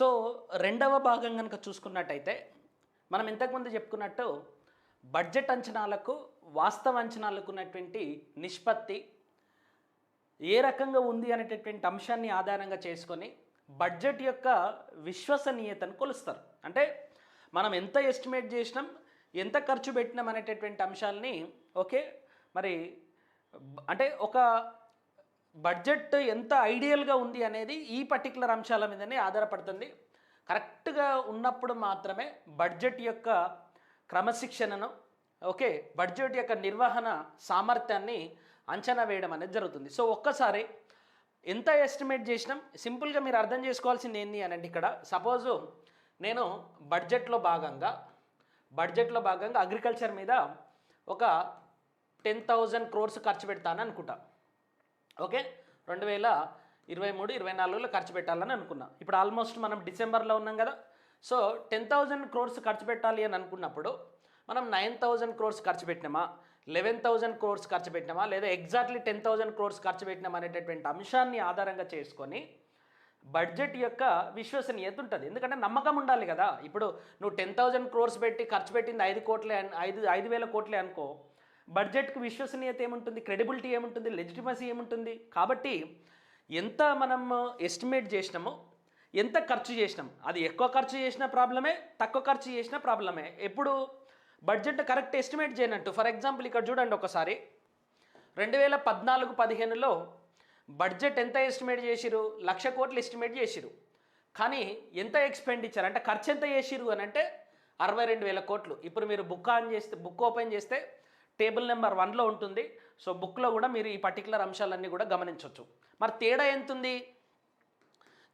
So రెండవ భాగం కనుక చూసుకున్నట్టయితే మనం ఇంతకుముందు చెప్పుకున్నట్టు బడ్జెట్ అంచనాలకు వాస్తవ అంచనాలకు ఉన్నటువంటి నిష్పత్తి ఏ రకంగా ఉంది అనేటటువంటి అంశాన్ని ఆధారంగా చేసుకొని బడ్జెట్ యొక్క విశ్వసనీయతను కొలుస్తారు. అంటే మనం ఎంత ఎస్టిమేట్ చేసినాం ఎంత ఖర్చు పెట్టినాం అనేటటువంటి అంశాలని ఓకే మరి అంటే ఒక బడ్జెట్ ఎంత ఐడియల్గా ఉంది అనేది ఈ పర్టికులర్ అంశాల మీదనే ఆధారపడుతుంది. కరెక్ట్గా ఉన్నప్పుడు మాత్రమే బడ్జెట్ యొక్క క్రమశిక్షణను ఓకే బడ్జెట్ యొక్క నిర్వహణ సామర్థ్యాన్ని అంచనా వేయడం అనేది జరుగుతుంది. సో ఒక్కసారి ఎంత ఎస్టిమేట్ చేసినాం? సింపుల్గా మీరు అర్థం చేసుకోవాల్సింది ఏంటి అని ఇక్కడ సపోజు నేను బడ్జెట్లో భాగంగా బడ్జెట్లో భాగంగా అగ్రికల్చర్ మీద ఒక టెన్ థౌజండ్ క్రోర్స్ ఖర్చు పెడతాను అనుకుంటా. ఓకే? రెండు వేల ఇరవై మూడు ఇరవై నాలుగులో ఖర్చు పెట్టాలని అనుకున్నా. ఇప్పుడు ఆల్మోస్ట్ మనం డిసెంబర్లో ఉన్నాం కదా. సో టెన్ థౌజండ్ క్రోర్స్ ఖర్చు పెట్టాలి అని అనుకున్నప్పుడు మనం నైన్ థౌజండ్ క్రోర్స్ ఖర్చు పెట్టినామా? లెవెన్ థౌజండ్ క్రోర్స్ ఖర్చు పెట్టినామా? లేదా ఎగ్జాక్ట్లీ టెన్ థౌజండ్ క్రోర్స్ ఖర్చు పెట్టినామా అనేటటువంటి అంశాన్ని ఆధారంగా చేసుకొని బడ్జెట్ యొక్క విశ్వసనీయత ఉంటుంది. ఎందుకంటే నమ్మకం ఉండాలి కదా. ఇప్పుడు నువ్వు టెన్ థౌజండ్ క్రోర్స్ పెట్టి ఖర్చు పెట్టింది ఐదు కోట్లే ఐదు ఐదు వేల కోట్లే అనుకో బడ్జెట్కి విశ్వసనీయత ఏముంటుంది? క్రెడిబిలిటీ ఏముంటుంది? లెజిటిమసీ ఏముంటుంది? కాబట్టి ఎంత మనం ఎస్టిమేట్ చేసినామో ఎంత ఖర్చు చేసినాం అది ఎక్కువ ఖర్చు చేసిన ప్రాబ్లమే తక్కువ ఖర్చు చేసిన ప్రాబ్లమే. ఎప్పుడు బడ్జెట్ కరెక్ట్ ఎస్టిమేట్ చేయనట్టు ఫర్ ఎగ్జాంపుల్ ఇక్కడ చూడండి ఒకసారి. రెండు వేల పద్నాలుగు పదిహేనులో బడ్జెట్ ఎంత ఎస్టిమేట్ చేసిరు లక్ష కోట్లు ఎస్టిమేట్ చేసిరు కానీ ఎంత ఎక్స్పెండిచర్? అంటే ఖర్చు ఎంత చేసిరు అని అంటే అరవై రెండు వేల కోట్లు. ఇప్పుడు మీరు బుక్ ఆన్ చేస్తే బుక్ ఓపెన్ చేస్తే టేబుల్ నెంబర్ వన్లో ఉంటుంది. సో బుక్లో కూడా మీరు ఈ పర్టికులర్ అంశాలన్నీ కూడా గమనించవచ్చు మరి తేడా ఎంతుంది?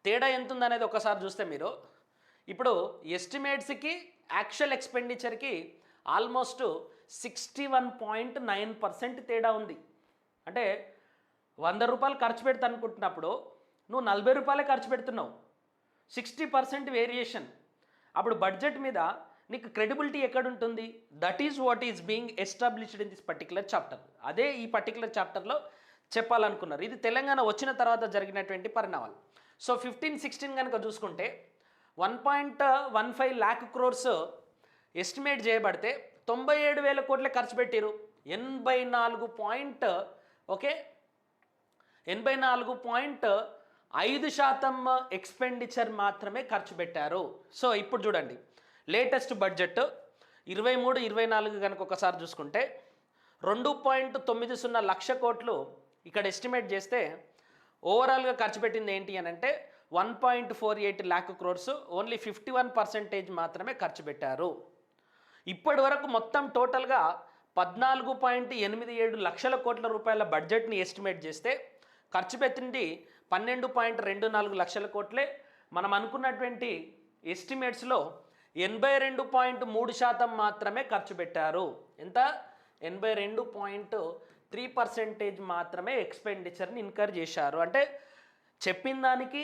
తేడా ఎంతుంది అనేది ఒకసారి చూస్తే మీరు. ఇప్పుడు ఎస్టిమేట్స్కి actual ఎక్స్పెండిచర్కి almost sixty one point nine percent తేడా ఉంది. అంటే వంద రూపాయలు ఖర్చు పెడతా అనుకుంటున్నప్పుడు నువ్వు నలభై రూపాయలే ఖర్చు పెడుతున్నావు. Sixty percent variation. అప్పుడు బడ్జెట్ మీద నీకు క్రెడిబిలిటీ ఎక్కడుంటుంది? That is what is being established in this particular chapter అదే ఈ పర్టికులర్ చాప్టర్లో చెప్పాలనుకున్నారు. ఇది తెలంగాణ వచ్చిన తర్వాత జరిగినటువంటి పరిణామాలు. సో ఫిఫ్టీన్ సిక్స్టీన్ కనుక చూసుకుంటే one point one five lakh crores estimate చేయబడితే తొంభై ఏడు వేల కోట్లే ఖర్చు పెట్టారు ఎనభై నాలుగు పాయింట్ ఓకే? ఎనభై నాలుగు పాయింట్ ఐదు శాతం ఎక్స్పెండిచర్ మాత్రమే ఖర్చు పెట్టారు. సో ఇప్పుడు చూడండి. లేటెస్ట్ బడ్జెట్ ఇరవై మూడు ఇరవై నాలుగు కనుక ఒకసారి చూసుకుంటే రెండు పాయింట్ తొమ్మిది సున్నా లక్ష కోట్లు ఇక్కడ ఎస్టిమేట్ చేస్తే ఓవరాల్గా ఖర్చు పెట్టింది ఏంటి అని అంటే one point four eight lakh crores only fifty one percentage మాత్రమే ఖర్చు పెట్టారు. ఇప్పటి వరకు మొత్తం టోటల్గా పద్నాలుగు పాయింట్ ఎనిమిది ఏడు లక్షల కోట్ల రూపాయల బడ్జెట్ని ఎస్టిమేట్ చేస్తే ఖర్చు పెట్టింది పన్నెండు పాయింట్ రెండు నాలుగు లక్షల కోట్లే. మనం అనుకున్నటువంటి ఎస్టిమేట్స్లో ఎనభై రెండు పాయింట్ మూడు శాతం మాత్రమే ఖర్చు పెట్టారు. ఎంత? ఎనభై రెండు పాయింట్ త్రీ పర్సెంటేజ్ మాత్రమే ఎక్స్పెండిచర్ని ఇన్కర్ చేశారు. అంటే చెప్పిన దానికి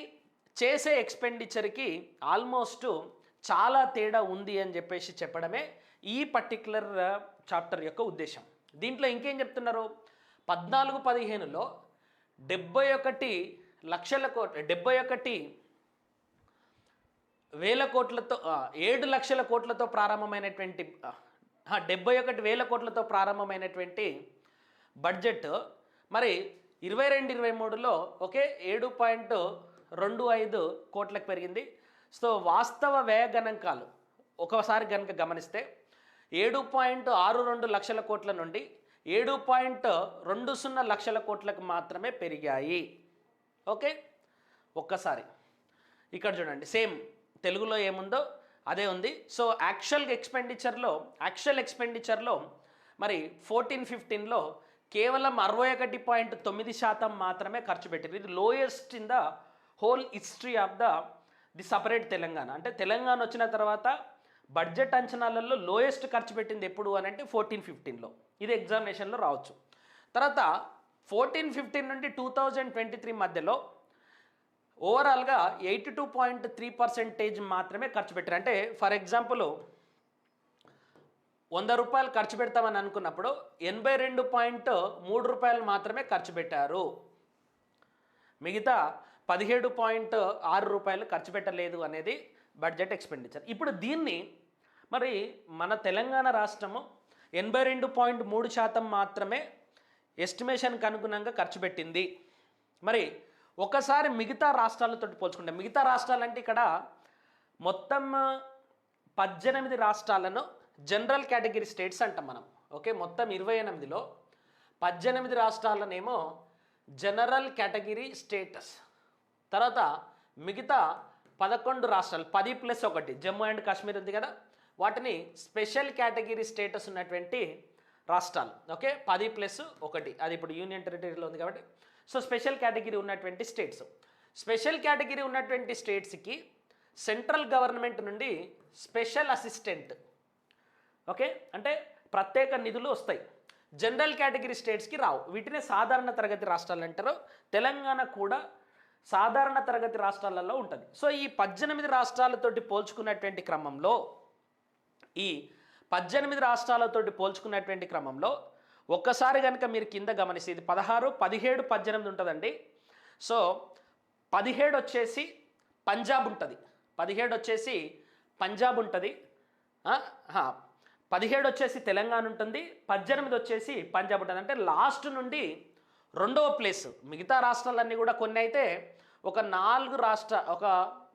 చేసే ఎక్స్పెండిచర్కి ఆల్మోస్ట్ చాలా తేడా ఉంది అని చెప్పేసి చెప్పడమే ఈ పర్టిక్యులర్ చాప్టర్ యొక్క ఉద్దేశం. దీంట్లో ఇంకేం చెప్తున్నారు? పద్నాలుగు పదిహేనులో డెబ్బై ఒకటి లక్షల కోట్ డెబ్బై ఒకటి వేల కోట్లతో ఏడు లక్షల కోట్లతో ప్రారంభమైనటువంటి డెబ్బై ఒకటి వేల కోట్లతో ప్రారంభమైనటువంటి బడ్జెట్ మరి ఇరవై రెండు ఇరవై మూడులో ఒకే ఏడు పాయింట్ రెండు ఐదు కోట్లకు పెరిగింది. సో వాస్తవ వ్యయ గణాంకాలు ఒకసారి కనుక గమనిస్తే ఏడు పాయింట్ ఆరు రెండు లక్షల కోట్ల నుండి ఏడు పాయింట్ రెండు సున్నా లక్షల కోట్లకు మాత్రమే పెరిగాయి. ఓకే? ఒక్కసారి. ఇక్కడ చూడండి. సేమ్ తెలుగులో ఏముందో అదే ఉంది. సో యాక్చువల్ ఎక్స్పెండిచర్లో యాక్చువల్ ఎక్స్పెండిచర్లో మరి ఫోర్టీన్ ఫిఫ్టీన్లో కేవలం అరవై ఒకటి పాయింట్ తొమ్మిది శాతం మాత్రమే ఖర్చు పెట్టారు ఇది lowest in the whole history of the the separate Telangana. అంటే తెలంగాణ వచ్చిన తర్వాత బడ్జెట్ అంచనాలలో లోయెస్ట్ ఖర్చు పెట్టింది ఎప్పుడు అని అంటే ఫోర్టీన్ ఫిఫ్టీన్లో ఇది ఎగ్జామినేషన్లో రావచ్చు. తర్వాత ఫోర్టీన్ ఫిఫ్టీన్ నుండి టూ థౌజండ్ ట్వంటీ త్రీ మధ్యలో ఓవరాల్గా eighty two point three percentage మాత్రమే ఖర్చు పెట్టారు. అంటే ఫర్ ఎగ్జాంపుల్ వంద రూపాయలు ఖర్చు పెడతామని అనుకున్నప్పుడు ఎనభై రెండు పాయింట్ మూడు రూపాయలు మాత్రమే ఖర్చు పెట్టారు. మిగతా పదిహేడు పాయింట్ ఆరు రూపాయలు ఖర్చు పెట్టలేదు అనేది బడ్జెట్ ఎక్స్పెండిచర్. ఇప్పుడు దీన్ని మరి మన తెలంగాణ రాష్ట్రము ఎనభై రెండు పాయింట్ మూడు శాతం మాత్రమే ఎస్టిమేషన్కి అనుగుణంగా ఖర్చు పెట్టింది. మరి ఒకసారి మిగతా రాష్ట్రాలతో పోల్చుకుంటే మిగతా రాష్ట్రాలంటే ఇక్కడ మొత్తం పద్దెనిమిది రాష్ట్రాలను జనరల్ కేటగిరీ స్టేట్స్ అంటాం మనం. ఓకే మొత్తం ఇరవై ఎనిమిదిలో పద్దెనిమిది రాష్ట్రాలనేమో జనరల్ కేటగిరీ స్టేటస్. తర్వాత మిగతా పదకొండు రాష్ట్రాలు పది ప్లస్ ఒకటి జమ్మూ అండ్ కాశ్మీర్ ఉంది కదా వాటిని స్పెషల్ కేటగిరీ స్టేటస్ ఉన్నటువంటి రాష్ట్రాలు. ఓకే పది ప్లస్ ఒకటి అది ఇప్పుడు యూనియన్ టెరిటరీలో ఉంది కాబట్టి సో స్పెషల్ కేటగిరీ ఉన్నటువంటి స్టేట్స్. స్పెషల్ కేటగిరీ ఉన్నటువంటి స్టేట్స్కి సెంట్రల్ గవర్నమెంట్ నుండి స్పెషల్ అసిస్టెంట్. ఓకే? అంటే ప్రత్యేక నిధులు వస్తాయి. జనరల్ కేటగిరీ స్టేట్స్కి రావు. వీటినే సాధారణ తరగతి రాష్ట్రాలు అంటారు. తెలంగాణ కూడా సాధారణ తరగతి రాష్ట్రాలలో ఉంటుంది. సో ఈ పద్దెనిమిది రాష్ట్రాలతోటి పోల్చుకున్నటువంటి క్రమంలో ఈ పద్దెనిమిది రాష్ట్రాలతోటి పోల్చుకున్నటువంటి క్రమంలో ఒక్కసారి కనుక మీరు కింద గమనిస్తే ఇది పదహారు పదిహేడు పద్దెనిమిది ఉంటుందండి. సో పదిహేడు వచ్చేసి పంజాబ్ ఉంటుంది. పదిహేడు వచ్చేసి పంజాబ్ ఉంటుంది. పదిహేడు వచ్చేసి తెలంగాణ ఉంటుంది. పద్దెనిమిది వచ్చేసి పంజాబ్ ఉంటుంది. అంటే లాస్ట్ నుండి రెండవ ప్లేస్. మిగతా రాష్ట్రాలన్నీ కూడా కొన్ని అయితే ఒక నాలుగు రాష్ట్ర ఒక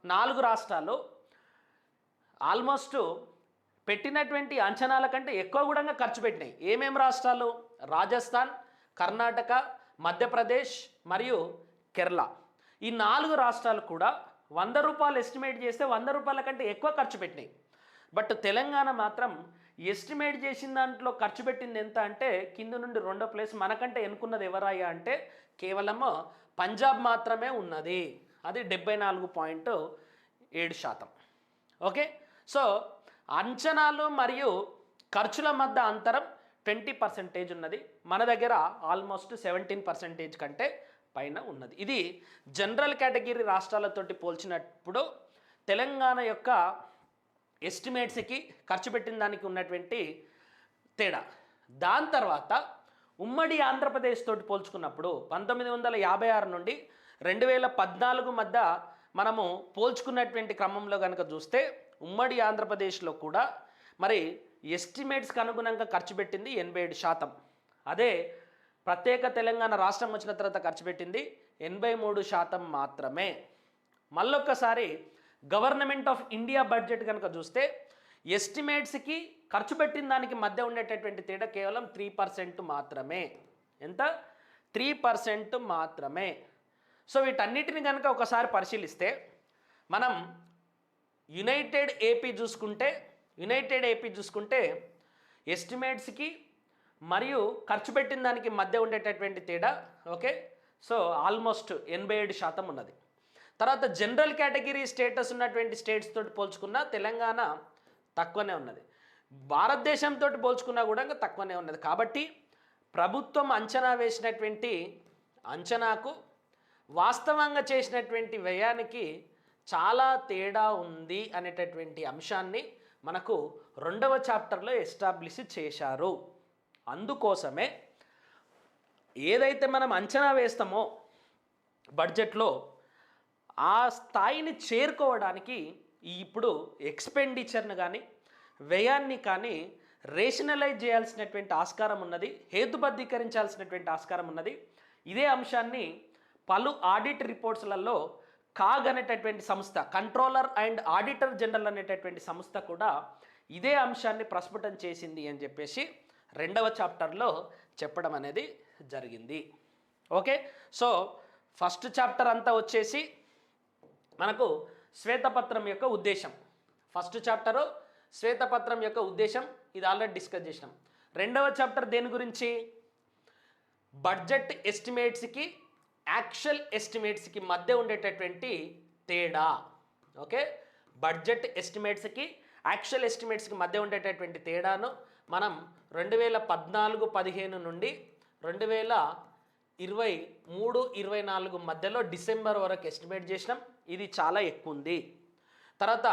నాలుగు రాష్ట్రాలు ఆల్మోస్ట్ పెట్టినటువంటి అంచనాల కంటే ఎక్కువ కూడా ఖర్చు పెట్టినాయి. ఏమేం రాష్ట్రాలు? రాజస్థాన్ కర్ణాటక మధ్యప్రదేశ్ మరియు కేరళ. ఈ నాలుగు రాష్ట్రాలు కూడా వంద రూపాయలు ఎస్టిమేట్ చేస్తే వంద రూపాయల కంటే ఎక్కువ ఖర్చు పెట్టినాయి. బట్ తెలంగాణ మాత్రం ఎస్టిమేట్ చేసిన దాంట్లో ఖర్చు పెట్టింది ఎంత అంటే కింద నుండి రెండో ప్లేస్ మనకంటే ఎన్నుకున్నది ఎవరాయా అంటే కేవలం పంజాబ్ మాత్రమే ఉన్నది. అది డెబ్బై నాలుగు పాయింట్ ఏడు శాతం. ఓకే? సో అంచనాలు మరియు ఖర్చుల మధ్య అంతరం ట్వంటీ పర్సెంటేజ్ ఉన్నది. మన దగ్గర ఆల్మోస్ట్ సెవెంటీన్ పర్సెంటేజ్ కంటే పైన ఉన్నది. ఇది జనరల్ కేటగిరీ రాష్ట్రాలతోటి పోల్చినప్పుడు తెలంగాణ యొక్క ఎస్టిమేట్స్కి ఖర్చు పెట్టిన దానికి ఉన్నటువంటి తేడా. దాని తర్వాత ఉమ్మడి ఆంధ్రప్రదేశ్ తోటి పోల్చుకున్నప్పుడు పంతొమ్మిది వందల యాభై ఆరు నుండి రెండు వేల పద్నాలుగు మధ్య మనము పోల్చుకున్నటువంటి క్రమంలో కనుక చూస్తే ఉమ్మడి ఆంధ్రప్రదేశ్లో కూడా మరి ఎస్టిమేట్స్కి అనుగుణంగా ఖర్చు పెట్టింది ఎనభై ఏడు శాతం. అదే ప్రత్యేక తెలంగాణ రాష్ట్రం వచ్చిన తర్వాత ఖర్చు పెట్టింది ఎనభై మూడు శాతం మాత్రమే. మళ్ళొక్కసారి గవర్నమెంట్ ఆఫ్ ఇండియా బడ్జెట్ కనుక చూస్తే ఎస్టిమేట్స్కి ఖర్చు పెట్టిన దానికి మధ్య ఉండేటటువంటి తేడా కేవలం త్రీ పర్సెంట్ మాత్రమే. ఎంత? త్రీ పర్సెంట్ మాత్రమే. సో వీటన్నిటిని కనుక ఒకసారి పరిశీలిస్తే మనం యునైటెడ్ ఏపీ చూసుకుంటే యునైటెడ్ ఏపీ చూసుకుంటే ఎస్టిమేట్స్కి మరియు ఖర్చు పెట్టిన దానికి మధ్య ఉండేటటువంటి తేడా ఓకే? సో ఆల్మోస్ట్ ఎనభై ఏడు శాతం ఉన్నది. తర్వాత జనరల్ కేటగిరీ స్టేటస్ ఉన్నటువంటి స్టేట్స్ తోటి పోల్చుకున్న తెలంగాణ తక్కువనే ఉన్నది. భారతదేశంతో పోల్చుకున్నా కూడా ఇంకా తక్కువనే ఉన్నది. కాబట్టి ప్రభుత్వం అంచనా వేసినటువంటి అంచనాకు వాస్తవంగా చేసినటువంటి వ్యయానికి చాలా తేడా ఉంది అనేటటువంటి అంశాన్ని మనకు రెండవ చాప్టర్లో ఎస్టాబ్లిష్ చేశారు. అందుకోసమే ఏదైతే మనం అంచనా వేస్తామో బడ్జెట్లో ఆ స్థాయిని చేరుకోవడానికి ఇప్పుడు ఎక్స్పెండిచర్ను కానీ వ్యయాన్ని కానీ రేషనలైజ్ చేయాల్సినటువంటి ఆస్కారం ఉన్నది హేతుబద్ధీకరించాల్సినటువంటి ఆస్కారం ఉన్నది. ఇదే అంశాన్ని పలు ఆడిట్ రిపోర్ట్స్లలో కాగ్ అనేటటువంటి సంస్థ కంట్రోలర్ అండ్ ఆడిటర్ జనరల్ అనేటటువంటి సంస్థ కూడా ఇదే అంశాన్ని ప్రస్ఫుటం చేసింది అని చెప్పేసి రెండవ చాప్టర్లో చెప్పడం అనేది జరిగింది. ఓకే? సో ఫస్ట్ చాప్టర్ అంతా వచ్చేసి మనకు శ్వేతపత్రం యొక్క ఉద్దేశం. ఫస్ట్ చాప్టరు శ్వేతపత్రం యొక్క ఉద్దేశం ఇది ఆల్రెడీ డిస్కస్ చేసినాం. రెండవ చాప్టర్ దేని గురించి? బడ్జెట్ ఎస్టిమేట్స్కి యాక్చువల్ ఎస్టిమేట్స్కి మధ్య ఉండేటటువంటి తేడా. ఓకే బడ్జెట్ ఎస్టిమేట్స్కి యాక్చువల్ ఎస్టిమేట్స్కి మధ్య ఉండేటటువంటి తేడాను మనం రెండు వేల పద్నాలుగు పదిహేను నుండి రెండు వేల ఇరవై మూడు ఇరవై నాలుగు మధ్యలో డిసెంబర్ వరకు ఎస్టిమేట్ చేసినాం. ఇది చాలా ఎక్కువ ఉంది తర్వాత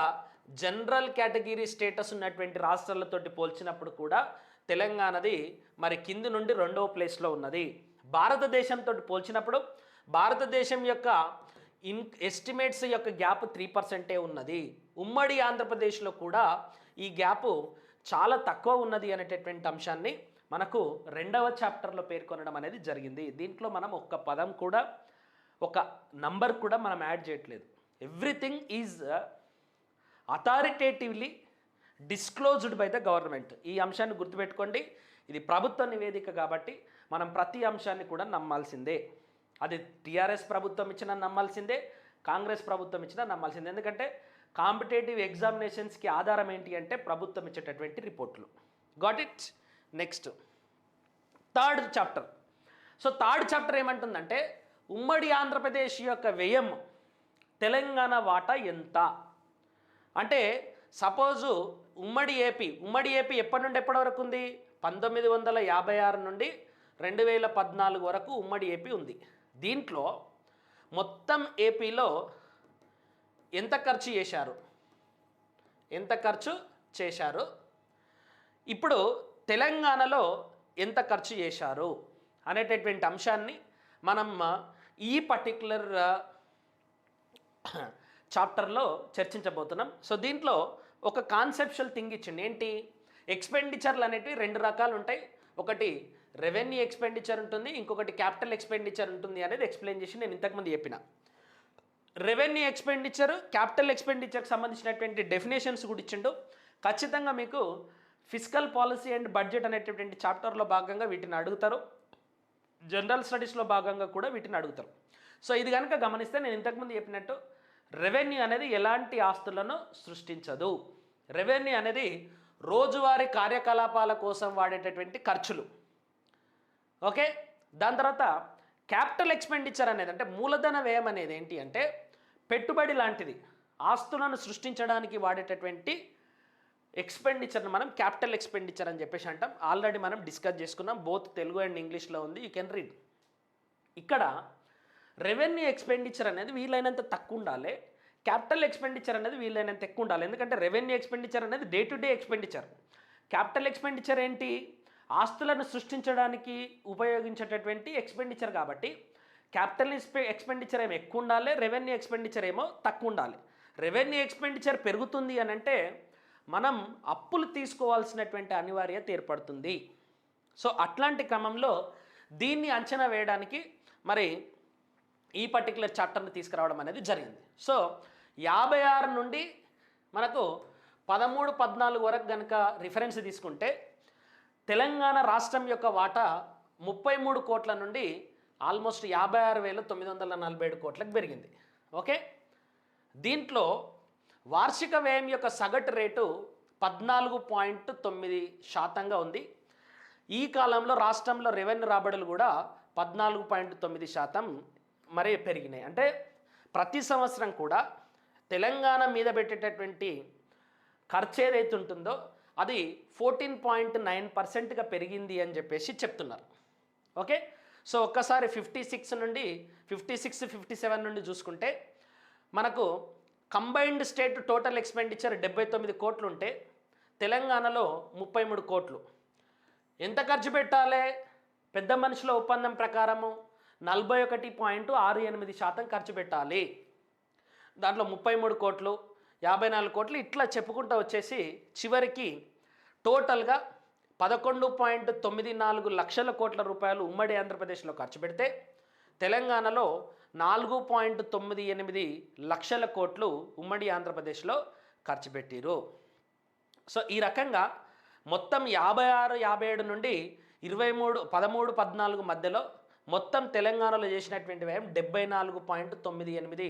జనరల్ కేటగిరీ స్టేటస్ ఉన్నటువంటి రాష్ట్రాలతోటి పోల్చినప్పుడు కూడా తెలంగాణది మరి కింది నుండి రెండవ ప్లేస్లో ఉన్నది. భారతదేశంతో పోల్చినప్పుడు భారతదేశం యొక్క ఇన్ ఎస్టిమేట్స్ యొక్క గ్యాప్ త్రీ పర్సెంటే ఉన్నది. ఉమ్మడి ఆంధ్రప్రదేశ్లో కూడా ఈ గ్యాప్ చాలా తక్కువ ఉన్నది అనేటటువంటి అంశాన్ని మనకు రెండవ చాప్టర్లో పేర్కొనడం అనేది జరిగింది. దీంట్లో మనం ఒక్క పదం కూడా ఒక నంబర్ కూడా మనం యాడ్ చేయట్లేదు. Everything is authoritatively disclosed by the government ఈ అంశాన్ని గుర్తుపెట్టుకోండి. ఇది ప్రభుత్వ నివేదిక కాబట్టి మనం ప్రతి అంశాన్ని కూడా నమ్మాల్సిందే. అది టీఆర్ఎస్ ప్రభుత్వం ఇచ్చినా నమ్మాల్సిందే కాంగ్రెస్ ప్రభుత్వం ఇచ్చినా నమ్మాల్సిందే. ఎందుకంటే కాంపిటేటివ్ ఎగ్జామినేషన్స్కి ఆధారం ఏంటి అంటే ప్రభుత్వం ఇచ్చేటటువంటి రిపోర్ట్లు. Got it? Next. Third chapter. So third chapter ఏమంటుందంటే ఉమ్మడి ఆంధ్రప్రదేశ్ యొక్క వ్యయం తెలంగాణ వాటా ఎంత? అంటే సపోజు ఉమ్మడి ఏపీ ఉమ్మడి ఏపీ ఎప్పటి నుండి ఎప్పటి వరకు ఉంది? పంతొమ్మిది వందల యాభై ఆరు నుండి రెండు వేల పద్నాలుగు వరకు ఉమ్మడి ఏపీ ఉంది. దీంట్లో మొత్తం ఏపీలో ఎంత ఖర్చు చేశారు? ఎంత ఖర్చు చేశారు? ఇప్పుడు తెలంగాణలో ఎంత ఖర్చు చేశారు అనేటటువంటి అంశాన్ని మనం ఈ పర్టిక్యులర్ చాప్టర్లో చర్చించబోతున్నాం. సో దీంట్లో ఒక కాన్సెప్షువల్ థింగ్ ఇచ్చింది ఏంటి? ఎక్స్పెండిచర్లు అనేటివి రెండు రకాలు ఉంటాయి. ఒకటి రెవెన్యూ ఎక్స్పెండిచర్ ఉంటుంది ఇంకొకటి క్యాపిటల్ ఎక్స్పెండిచర్ ఉంటుంది అనేది ఎక్స్ప్లెయిన్ చేసి నేను ఇంతకుముందు చెప్పిన. రెవెన్యూ ఎక్స్పెండిచర్ క్యాపిటల్ ఎక్స్పెండిచర్కి సంబంధించినటువంటి డెఫినేషన్స్ కూడా ఇచ్చిండు. ఖచ్చితంగా మీకు ఫిజికల్ పాలసీ అండ్ బడ్జెట్ అనేటటువంటి చాప్టర్లో భాగంగా వీటిని అడుగుతారు. జనరల్ స్టడీస్లో భాగంగా కూడా వీటిని అడుగుతారు. సో ఇది కనుక గమనిస్తే నేను ఇంతకుముందు చెప్పినట్టు రెవెన్యూ అనేది ఎలాంటి ఆస్తులను సృష్టించదు. రెవెన్యూ అనేది రోజువారీ కార్యకలాపాల కోసం వాడేటటువంటి ఖర్చులు. ఓకే? దాని తర్వాత క్యాపిటల్ ఎక్స్పెండిచర్ అనేది అంటే మూలధన వ్యయం అనేది ఏంటి అంటే పెట్టుబడి లాంటిది. ఆస్తులను సృష్టించడానికి వాడేటటువంటి ఎక్స్పెండిచర్ని మనం క్యాపిటల్ ఎక్స్పెండిచర్ అని చెప్పేసి అంటాం. ఆల్రెడీ మనం డిస్కస్ చేసుకున్నాం. బోత్ తెలుగు అండ్ ఇంగ్లీష్లో ఉంది. You can read. ఇక్కడ రెవెన్యూ ఎక్స్పెండిచర్ అనేది వీలైనంత తక్కువ ఉండాలి. క్యాపిటల్ ఎక్స్పెండిచర్ అనేది వీలైనంత ఎక్కువ ఉండాలి. ఎందుకంటే రెవెన్యూ ఎక్స్పెండిచర్ అనేది day to day expenditure. Capital expenditure ఏంటి? ఆస్తులను సృష్టించడానికి ఉపయోగించేటటువంటి ఎక్స్పెండిచర్ కాబట్టి క్యాపిటల్ ఎక్స్పెండిచర్ ఏమో ఎక్కువ ఉండాలి రెవెన్యూ ఎక్స్పెండిచర్ ఏమో తక్కువ ఉండాలి. రెవెన్యూ ఎక్స్పెండిచర్ పెరుగుతుంది అని అంటే మనం అప్పులు తీసుకోవాల్సినటువంటి అనివార్యత ఏర్పడుతుంది. సో అట్లాంటి క్రమంలో దీన్ని అంచనా వేయడానికి మరి ఈ పర్టికులర్ చాప్టర్ని తీసుకురావడం అనేది జరిగింది. సో యాభై ఆరు నుండి మనకు పదమూడు పద్నాలుగు వరకు కనుక రిఫరెన్స్ తీసుకుంటే తెలంగాణ రాష్ట్రం యొక్క వాటా ముప్పై మూడు కోట్ల నుండి ఆల్మోస్ట్ యాభై ఆరు వేల తొమ్మిది వందల నలభై ఏడు కోట్లకు పెరిగింది. ఓకే? దీంట్లో వార్షిక వ్యయం యొక్క సగటు రేటు పద్నాలుగు పాయింట్ తొమ్మిది శాతంగా ఉంది. ఈ కాలంలో రాష్ట్రంలో రెవెన్యూ రాబడులు కూడా పద్నాలుగు పాయింట్ తొమ్మిది శాతం మరి పెరిగినాయి. అంటే ప్రతి సంవత్సరం కూడా తెలంగాణ మీద పెట్టేటటువంటి ఖర్చు ఏదైతే ఉంటుందో అది ఫోర్టీన్ పాయింట్ నైన్ పర్సెంట్గా పెరిగింది అని చెప్పేసి చెప్తున్నారు. ఓకే? సో ఒక్కసారి ఫిఫ్టీ సిక్స్ నుండి ఫిఫ్టీ సిక్స్ ఫిఫ్టీ సెవెన్ నుండి చూసుకుంటే మనకు కంబైన్డ్ స్టేట్ టోటల్ ఎక్స్పెండిచర్ డెబ్బై తొమ్మిది కోట్లు ఉంటే తెలంగాణలో ముప్పై మూడు కోట్లు. ఎంత ఖర్చు పెట్టాలి? పెద్ద మనుషుల ఒప్పందం ప్రకారము నలభై ఒకటి పాయింట్ ఆరు ఎనిమిది శాతం ఖర్చు పెట్టాలి. దాంట్లో ముప్పై మూడు కోట్లు యాభై నాలుగు కోట్లు ఇట్లా చెప్పుకుంటూ వచ్చేసి చివరికి టోటల్గా పదకొండు పాయింట్ తొమ్మిది నాలుగు లక్షల కోట్ల రూపాయలు ఉమ్మడి ఆంధ్రప్రదేశ్లో ఖర్చు పెడితే తెలంగాణలో నాలుగు పాయింట్ తొమ్మిది ఎనిమిది లక్షల కోట్లు ఉమ్మడి ఆంధ్రప్రదేశ్లో ఖర్చు పెట్టిరు. సో ఈ రకంగా మొత్తం యాభై ఆరు యాభై ఏడు నుండి ఇరవై మూడు పదమూడు పద్నాలుగు మధ్యలో మొత్తం తెలంగాణలో చేసినటువంటి వ్యయం డెబ్బై నాలుగు పాయింట్ తొమ్మిది ఎనిమిది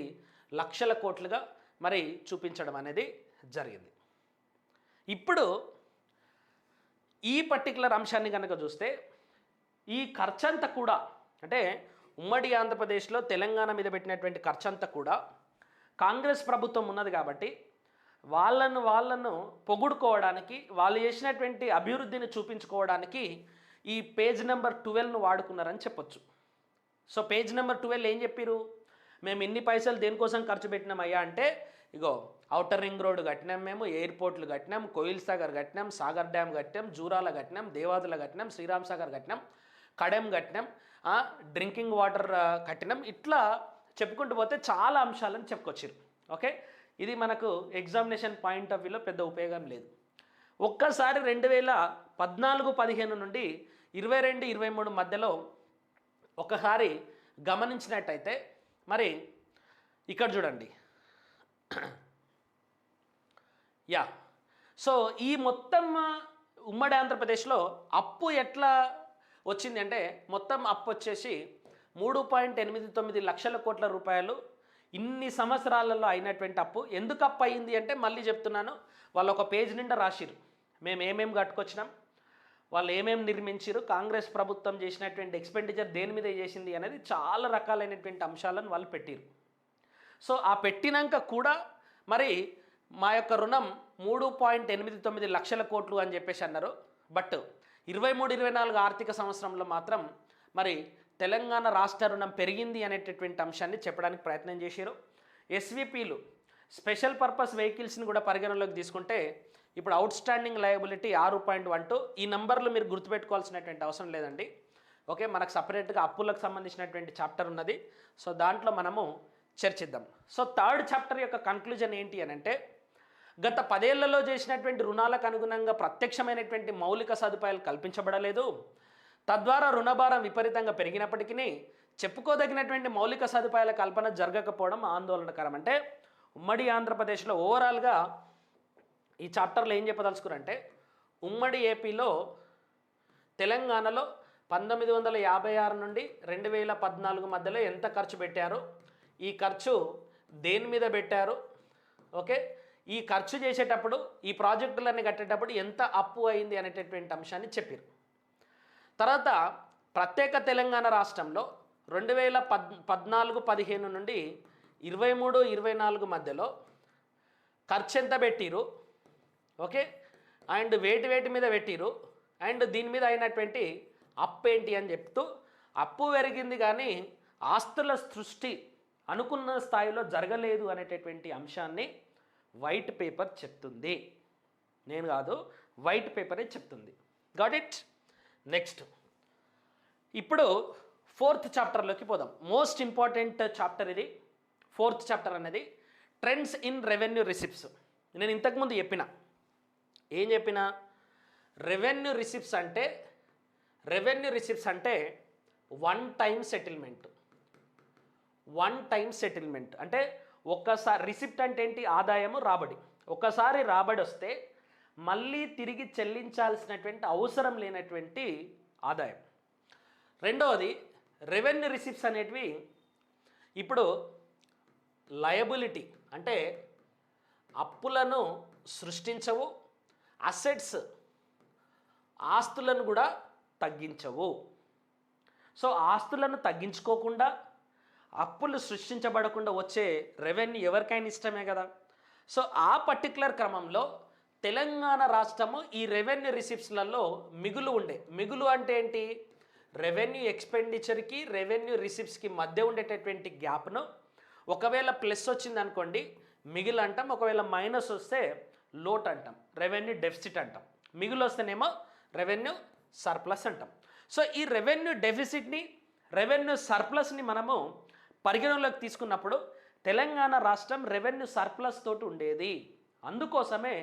లక్షల కోట్లుగా మరి చూపించడం అనేది జరిగింది. ఇప్పుడు ఈ పర్టికులర్ అంశాన్ని కనుక చూస్తే ఈ ఖర్చంతా కూడా అంటే ఉమ్మడి ఆంధ్రప్రదేశ్లో తెలంగాణ మీద పెట్టినటువంటి ఖర్చంతా కూడా కాంగ్రెస్ ప్రభుత్వం ఉన్నది కాబట్టి వాళ్ళను వాళ్ళను పొగుడుకోవడానికి వాళ్ళు చేసినటువంటి అభివృద్ధిని చూపించుకోవడానికి ఈ పేజ్ నెంబర్ ట్వెల్వ్ను వాడుకున్నారని చెప్పొచ్చు. సో పేజ్ నెంబర్ ట్వెల్వ్ ఏం చెప్పారు మేము ఇన్ని పైసలు దేనికోసం ఖర్చు పెట్టినాం అయ్యా అంటే ఇగో ఔటర్ రింగ్ రోడ్ కట్టినాం మేము ఎయిర్పోర్ట్లు కట్టినాం కోయిల్ సాగర్ కట్టినాం సాగర్ డ్యామ్ కట్టినాం జూరాల కట్టినాం దేవాదుల కట్టినాం శ్రీరామ్ సాగర్ కట్టినాం కడెం కట్టినాం డ్రింకింగ్ వాటర్ కట్టినాం. ఇట్లా చెప్పుకుంటూ పోతే చాలా అంశాలను చెప్పుకొచ్చారు ఓకే? ఇది మనకు ఎగ్జామినేషన్ పాయింట్ ఆఫ్ వ్యూలో పెద్ద ఉపయోగం లేదు. ఒక్కసారి రెండు వేల పద్నాలుగు పదిహేను నుండి ఇరవై రెండు ఇరవై మూడు మధ్యలో ఒకసారి గమనించినట్టయితే మరి ఇక్కడ చూడండి. యా. సో ఈ మొత్తం ఉమ్మడి ఆంధ్రప్రదేశ్లో అప్పు ఎట్లా వచ్చింది అంటే మొత్తం అప్పు వచ్చేసి మూడు పాయింట్ ఎనిమిది తొమ్మిది లక్షల కోట్ల రూపాయలు ఇన్ని సంవత్సరాలలో అయినటువంటి అప్పు. ఎందుకు అప్పు అయింది అంటే మళ్ళీ చెప్తున్నాను. వాళ్ళు ఒక పేజ్ నిండా రాసిరు మేము ఏమేమి కట్టుకొచ్చినాం? వాళ్ళు ఏమేమి నిర్మించారు కాంగ్రెస్ ప్రభుత్వం చేసినటువంటి ఎక్స్పెండిచర్ దేని మీద చేసింది అనేది చాలా రకాలైనటువంటి అంశాలను వాళ్ళు పెట్టారు సో ఆ పెట్టినాక కూడా మరి మా యొక్క రుణం మూడు పాయింట్ ఎనిమిది తొమ్మిది లక్షల కోట్లు అని చెప్పేసి అన్నారు. బట్ ఇరవై మూడు ఇరవై నాలుగు ఆర్థిక సంవత్సరంలో మాత్రం మరి తెలంగాణ రాష్ట్ర రుణం పెరిగింది అనేటటువంటి అంశాన్ని చెప్పడానికి ప్రయత్నం చేశారు ఎస్విపిలు స్పెషల్ పర్పస్ వెహికల్స్ని కూడా పరిగణలోకి తీసుకుంటే ఇప్పుడు అవుట్ స్టాండింగ్ లయబిలిటీ ఆరు పాయింట్ వన్ టూ. ఈ నంబర్లు మీరు గుర్తుపెట్టుకోవాల్సినటువంటి అవసరం లేదండి. ఓకే మనకు సపరేట్గా అప్పులకు సంబంధించినటువంటి చాప్టర్ ఉన్నది. సో దాంట్లో మనము చర్చిద్దాం. సో థర్డ్ చాప్టర్ యొక్క కన్క్లూజన్ ఏంటి అని అంటే గత పదేళ్ళలో చేసినటువంటి రుణాలకు అనుగుణంగా ప్రత్యక్షమైనటువంటి మౌలిక సదుపాయాలు కల్పించబడలేదు. తద్వారా రుణభారం విపరీతంగా పెరిగినప్పటికీ చెప్పుకోదగినటువంటి మౌలిక సదుపాయాల కల్పన జరగకపోవడం ఆందోళనకరం. అంటే ఉమ్మడి ఆంధ్రప్రదేశ్లో ఓవరాల్గా ఈ చాప్టర్లో ఏం చెప్పదలుచుకురంటే ఉమ్మడి ఏపీలో తెలంగాణలో పంతొమ్మిది వందల యాభై ఆరు నుండి రెండు వేల పద్నాలుగు మధ్యలో ఎంత ఖర్చు పెట్టారు? ఈ ఖర్చు దేని మీద పెట్టారు? ఓకే? ఈ ఖర్చు చేసేటప్పుడు ఈ ప్రాజెక్టులన్నీ కట్టేటప్పుడు ఎంత అప్పు అయింది అనేటటువంటి అంశాన్ని చెప్పారు. తర్వాత ప్రత్యేక తెలంగాణ రాష్ట్రంలో రెండు వేల పద్ పద్నాలుగు పదిహేను నుండి ఇరవై మూడు ఇరవై నాలుగు మధ్యలో ఖర్చు ఎంత పెట్టిరు? ఓకే? అండ్ వేటి వేటి మీద పెట్టిరు. అండ్ దీని మీద అయినటువంటి అప్పు ఏంటి అని చెప్తూ అప్పు పెరిగింది కానీ ఆస్తుల సృష్టి అనుకున్న స్థాయిలో జరగలేదు అనేటటువంటి అంశాన్ని వైట్ పేపర్ చెప్తుంది. నేను కాదు వైట్ పేపరే చెప్తుంది. Got it? నెక్స్ట్. ఇప్పుడు ఫోర్త్ చాప్టర్లోకి పోదాం. మోస్ట్ ఇంపార్టెంట్ చాప్టర్ ఇది. ఫోర్త్ చాప్టర్ అనేది ట్రెండ్స్ ఇన్ రెవెన్యూ రిసిప్ట్స్. నేను ఇంతకుముందు చెప్పిన ఏం చెప్పిన? రెవెన్యూ రిసిప్ట్స్ అంటే రెవెన్యూ రిసిప్ట్స్ అంటే one time settlement. One time settlement. అంటే ఒక్కసారి రిసిప్ట్ అంటే ఏంటి? ఆదాయము రాబడి. ఒకసారి రాబడి వస్తే మళ్ళీ తిరిగి చెల్లించాల్సినటువంటి అవసరం లేనటువంటి ఆదాయం. రెండవది రెవెన్యూ రిసిప్ట్స్ అనేటివి ఇప్పుడు లయబిలిటీ అంటే అప్పులను సృష్టించవు అసెట్స్ ఆస్తులను కూడా తగ్గించవు. సో ఆస్తులను తగ్గించుకోకుండా అప్పులు సృష్టించబడకుండా వచ్చే రెవెన్యూ ఎవరికైనా ఇష్టమే కదా? సో ఆ పర్టికులర్ క్రమంలో తెలంగాణ రాష్ట్రము ఈ రెవెన్యూ రిసిప్ట్స్లలో మిగులు ఉండే. మిగులు అంటే ఏంటి? రెవెన్యూ ఎక్స్పెండిచర్కి రెవెన్యూ రిసిప్ట్స్కి మధ్య ఉండేటటువంటి గ్యాప్ను ఒకవేళ ప్లస్ వచ్చింది అనుకోండి మిగిలి అంటాం ఒకవేళ మైనస్ వస్తే లోట్ అంటాం రెవెన్యూ డెఫిసిట్ అంటాం. మిగులు వస్తేనేమో రెవెన్యూ సర్ప్లస్ అంటాం. సో ఈ రెవెన్యూ డెఫిసిట్ని రెవెన్యూ సర్ప్లస్ని మనము పరిగణలోకి తీసుకున్నప్పుడు తెలంగాణ రాష్ట్రం రెవెన్యూ సర్ప్లస్ తోటి ఉండేది. అందుకోసమే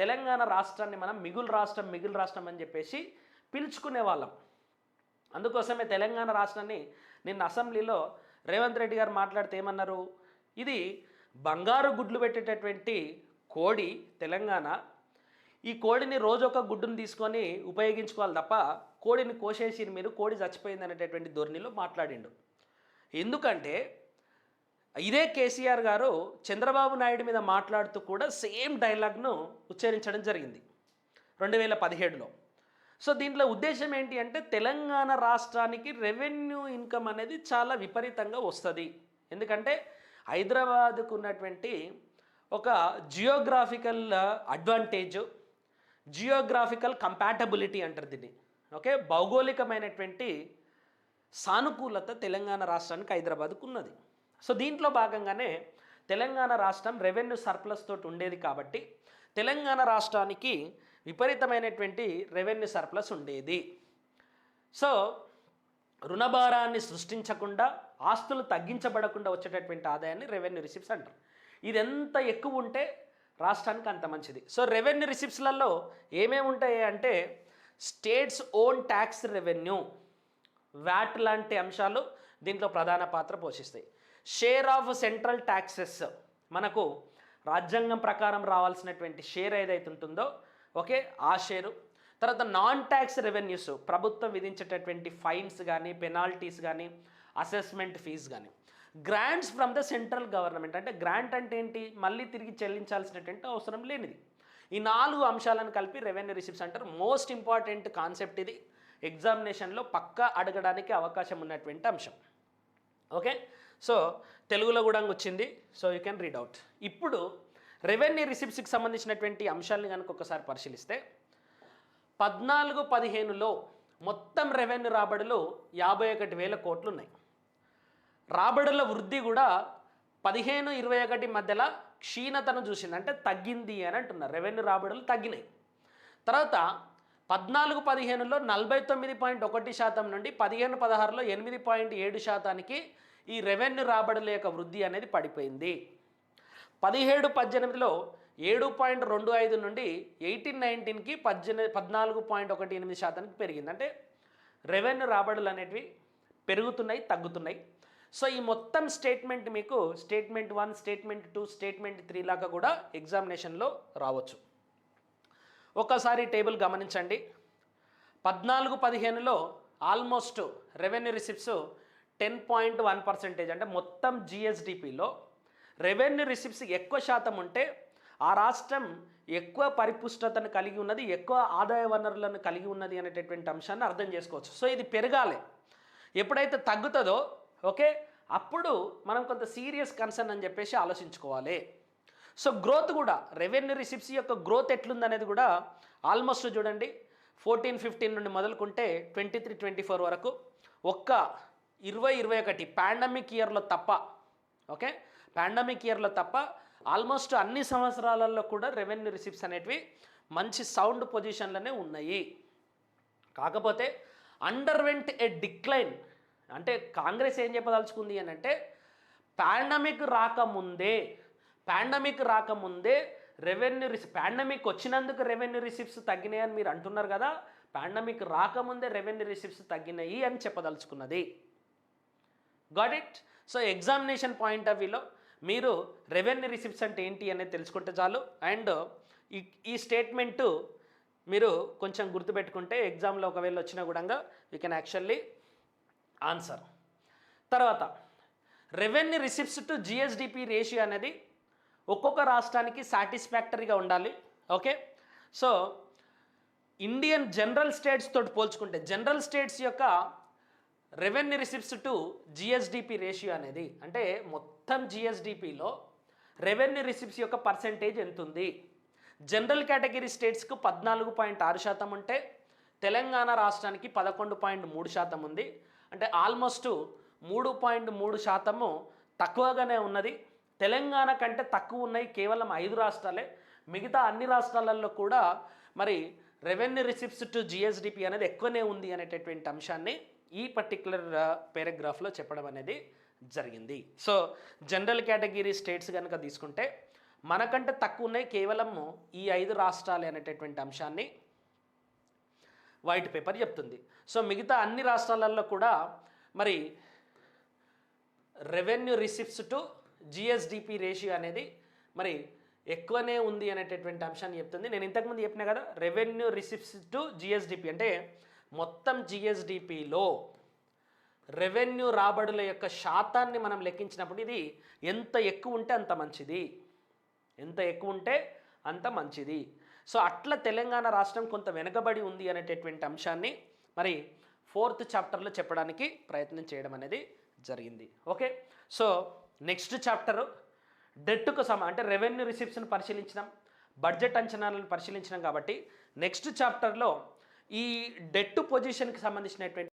తెలంగాణ రాష్ట్రాన్ని మనం మిగులు రాష్ట్రం మిగులు రాష్ట్రం అని చెప్పేసి పిలుచుకునే వాళ్ళం. అందుకోసమే తెలంగాణ రాష్ట్రాన్ని నిన్న అసెంబ్లీలో రేవంత్ రెడ్డి గారు మాట్లాడితే ఏమన్నారు? ఇది బంగారు గుడ్లు పెట్టేటటువంటి కోడి తెలంగాణ. ఈ కోడిని రోజు ఒక గుడ్డును తీసుకొని ఉపయోగించుకోవాలి తప్ప కోడిని కోసేసి మీరు కోడి చచ్చిపోయింది అనేటటువంటి ధోరణిలో మాట్లాడిండు. ఎందుకంటే ఇదే కేసీఆర్ గారు చంద్రబాబు నాయుడు మీద మాట్లాడుతూ కూడా సేమ్ డైలాగ్ను ఉచ్చరించడం జరిగింది రెండు వేల పదిహేడులో. సో దీంట్లో ఉద్దేశం ఏంటి అంటే తెలంగాణ రాష్ట్రానికి రెవెన్యూ ఇన్కమ్ అనేది చాలా విపరీతంగా వస్తుంది. ఎందుకంటే హైదరాబాద్కు ఉన్నటువంటి ఒక జియోగ్రాఫికల్ అడ్వాంటేజ్ జియోగ్రాఫికల్ కంపాటబిలిటీ అంటారు దీన్ని. ఓకే భౌగోళికమైనటువంటి సానుకూలత తెలంగాణ రాష్ట్రానికి హైదరాబాద్కు ఉన్నది. సో దీంట్లో భాగంగానే తెలంగాణ రాష్ట్రం రెవెన్యూ సర్ప్లస్ తోటి ఉండేది కాబట్టి తెలంగాణ రాష్ట్రానికి విపరీతమైనటువంటి రెవెన్యూ సర్ప్లస్ ఉండేది. సో రుణభారాన్ని సృష్టించకుండా ఆస్తులు తగ్గించబడకుండా వచ్చేటటువంటి ఆదాయాన్ని రెవెన్యూ రిసిప్ట్స్ అంటారు. ఇది ఎంత ఎక్కువ ఉంటే రాష్ట్రానికి అంత మంచిది. సో రెవెన్యూ రిసిప్ట్స్లలో ఏమేమి ఉంటాయి అంటే states own tax revenue VAT లాంటి అంశాలు దీంట్లో ప్రధాన పాత్ర పోషిస్తాయి. షేర్ ఆఫ్ సెంట్రల్ ట్యాక్సెస్ మనకు రాజ్యాంగం ప్రకారం రావాల్సినటువంటి షేర్ ఏదైతే ఉంటుందో ఓకే ఆ షేరు తర్వాత నాన్ ట్యాక్స్ రెవెన్యూస్ ప్రభుత్వం విధించేటటువంటి ఫైన్స్ కానీ పెనాల్టీస్ కానీ అసెస్మెంట్ ఫీజు కానీ grants from the central government. అంటే గ్రాంట్ అంటే ఏంటి? మళ్ళీ తిరిగి చెల్లించాల్సినటువంటి అవసరం లేనిది. ఈ నాలుగు అంశాలను కలిపి రెవెన్యూ రిసిప్ట్స్ అంటారు. మోస్ట్ ఇంపార్టెంట్ కాన్సెప్ట్ ఇది. ఎగ్జామినేషన్లో పక్కా అడగడానికి అవకాశం ఉన్నటువంటి అంశం. ఓకే? సో తెలుగులో కూడా వచ్చింది. So you can read out ఇప్పుడు రెవెన్యూ రిసిప్ట్స్కి సంబంధించినటువంటి అంశాలను కనుక ఒకసారి పరిశీలిస్తే పద్నాలుగు పదిహేనులో మొత్తం రెవెన్యూ రాబడులు యాభై ఒకటి వేల కోట్లు ఉన్నాయి రాబడుల వృద్ధి కూడా పదిహేను ఇరవై ఒకటి మధ్యలో క్షీణతను చూసింది. అంటే తగ్గింది అని అంటున్నారు. రెవెన్యూ రాబడులు తగ్గినాయి. తర్వాత పద్నాలుగు పదిహేనులో నలభై తొమ్మిది పాయింట్ ఒకటి శాతం నుండి పదిహేను పదహారులో ఎనిమిది పాయింట్ ఏడు శాతానికి ఈ రెవెన్యూ రాబడుల యొక్క వృద్ధి అనేది పడిపోయింది. పదిహేడు పద్దెనిమిదిలో ఏడు పాయింట్ రెండు ఐదు నుండి ఎయిటీన్ నైన్టీన్కి పద్దెనిమిది పద్నాలుగు పాయింట్ ఒకటి ఎనిమిది శాతానికి పెరిగింది. అంటే రెవెన్యూ రాబడులు అనేటివి పెరుగుతున్నాయి తగ్గుతున్నాయి. సో ఈ మొత్తం స్టేట్మెంట్ మీకు statement one statement two statement three లాగా కూడా ఎగ్జామినేషన్లో రావచ్చు. ఒకసారి టేబుల్ గమనించండి. పద్నాలుగు పదిహేనులో almost revenue receipts ten point one percentage అంటే మొత్తం జిఎస్డిపిలో రెవెన్యూ రిసిప్ట్స్ ఎక్కువ శాతం ఉంటే ఆ రాష్ట్రం ఎక్కువ పరిపుష్టతను కలిగి ఉన్నది ఎక్కువ ఆదాయ వనరులను కలిగి ఉన్నది అనేటటువంటి అంశాన్ని అర్థం చేసుకోవచ్చు. సో ఇది పెరగాలి. ఎప్పుడైతే తగ్గుతుందో ఓకే? అప్పుడు మనం కొంత సీరియస్ కన్సర్న్ అని చెప్పేసి ఆలోచించుకోవాలి. సో గ్రోత్ కూడా రెవెన్యూ రిసిప్ట్స్ యొక్క గ్రోత్ ఎట్లుందనేది కూడా ఆల్మోస్ట్ చూడండి. ఫోర్టీన్ ఫిఫ్టీన్ నుండి మొదలుకుంటే ట్వంటీ త్రీ ట్వంటీ ఫోర్ వరకు ఒక్క ఇరవై ఇరవై ఒకటి పాండమిక్ ఇయర్లో తప్ప ఓకే? పాండమిక్ ఇయర్లో తప్ప ఆల్మోస్ట్ అన్ని సంవత్సరాలలో కూడా రెవెన్యూ రిసిప్ట్స్ అనేటివి మంచి సౌండ్ పొజిషన్లోనే ఉన్నాయి. కాకపోతే అండర్వెంట్ ఏ డిక్లైన్ అంటే కాంగ్రెస్ ఏం చెప్పదలుచుకుంది అని అంటే పాండమిక్ రాకముందే పాండమిక్ రాకముందే రెవెన్యూ రిసి పాండమిక్ వచ్చినందుకు రెవెన్యూ రిసిప్ట్స్ తగ్గినాయని మీరు అంటున్నారు కదా పాండమిక్ రాకముందే రెవెన్యూ రిసిప్ట్స్ తగ్గినాయి అని చెప్పదలుచుకున్నది. Got it so examination point of వ్యూలో మీరు రెవెన్యూ రిసిప్ట్స్ అంటే ఏంటి అనేది తెలుసుకుంటే చాలు. అండ్ ఈ ఈ స్టేట్మెంటు మీరు కొంచెం గుర్తుపెట్టుకుంటే ఎగ్జామ్లో ఒకవేళ వచ్చినా కూడా యూ కెన్ యాక్చువల్లీ ఆన్సర్. తర్వాత revenue receipts to GSDP ratio అనేది ఒక్కొక్క రాష్ట్రానికి సాటిస్ఫాక్టరీగా ఉండాలి. Okay? So Indian general states తోటి పోల్చుకుంటే జనరల్ స్టేట్స్ యొక్క revenue receipts to GSDP ratio అనేది అంటే మొత్తం జిఎస్డిపిలో రెవెన్యూ రిసిప్ట్స్ యొక్క పర్సెంటేజ్ ఎంత ఉంది జనరల్ కేటగిరీ స్టేట్స్కు పద్నాలుగు పాయింట్ ఆరు శాతం ఉంటే తెలంగాణ రాష్ట్రానికి పదకొండు పాయింట్ మూడు శాతం ఉంది. అంటే ఆల్మోస్ట్ మూడు పాయింట్ మూడు శాతము తక్కువగానే ఉన్నది. తెలంగాణ కంటే తక్కువ ఉన్నాయి కేవలం ఐదు రాష్ట్రాలే. మిగతా అన్ని రాష్ట్రాలలో కూడా మరి రెవెన్యూ రిసిప్ట్స్ టు జిఎస్డిపి అనేది ఎక్కువనే ఉంది అనేటటువంటి అంశాన్ని ఈ పర్టికులర్ పేరాగ్రాఫ్లో చెప్పడం అనేది జరిగింది. సో జనరల్ కేటగిరీ స్టేట్స్ కనుక తీసుకుంటే మనకంటే తక్కువ ఉన్నాయి కేవలం ఈ ఐదు రాష్ట్రాలే అనేటటువంటి అంశాన్ని వైట్ పేపర్ చెప్తుంది. సో మిగతా అన్ని రాష్ట్రాలలో కూడా మరి revenue receipts to GSDP ratio అనేది మరి ఎక్కువనే ఉంది అనేటటువంటి అంశాన్ని చెప్తుంది. నేను ఇంతకుముందు చెప్పిన కదా రెవెన్యూ రిసిప్ట్స్ టు జిఎస్డిపి అంటే మొత్తం జిఎస్డిపిలో రెవెన్యూ రాబడుల యొక్క శాతాన్ని మనం లెక్కించినప్పుడు ఇది ఎంత ఎక్కువ ఉంటే అంత మంచిది. ఎంత ఎక్కువ ఉంటే అంత మంచిది. సో అట్లా తెలంగాణ రాష్ట్రం కొంత వెనుకబడి ఉంది అనేటటువంటి అంశాన్ని మరి ఫోర్త్ చాప్టర్లో చెప్పడానికి ప్రయత్నం చేయడం అనేది జరిగింది. ఓకే? సో నెక్స్ట్ చాప్టరు డెట్కు సమ అంటే రెవెన్యూ రిసిప్ట్స్ని పరిశీలించినాం బడ్జెట్ అంచనాలను పరిశీలించినాం కాబట్టి నెక్స్ట్ చాప్టర్లో ఈ డెట్ పొజిషన్కి సంబంధించినటువంటి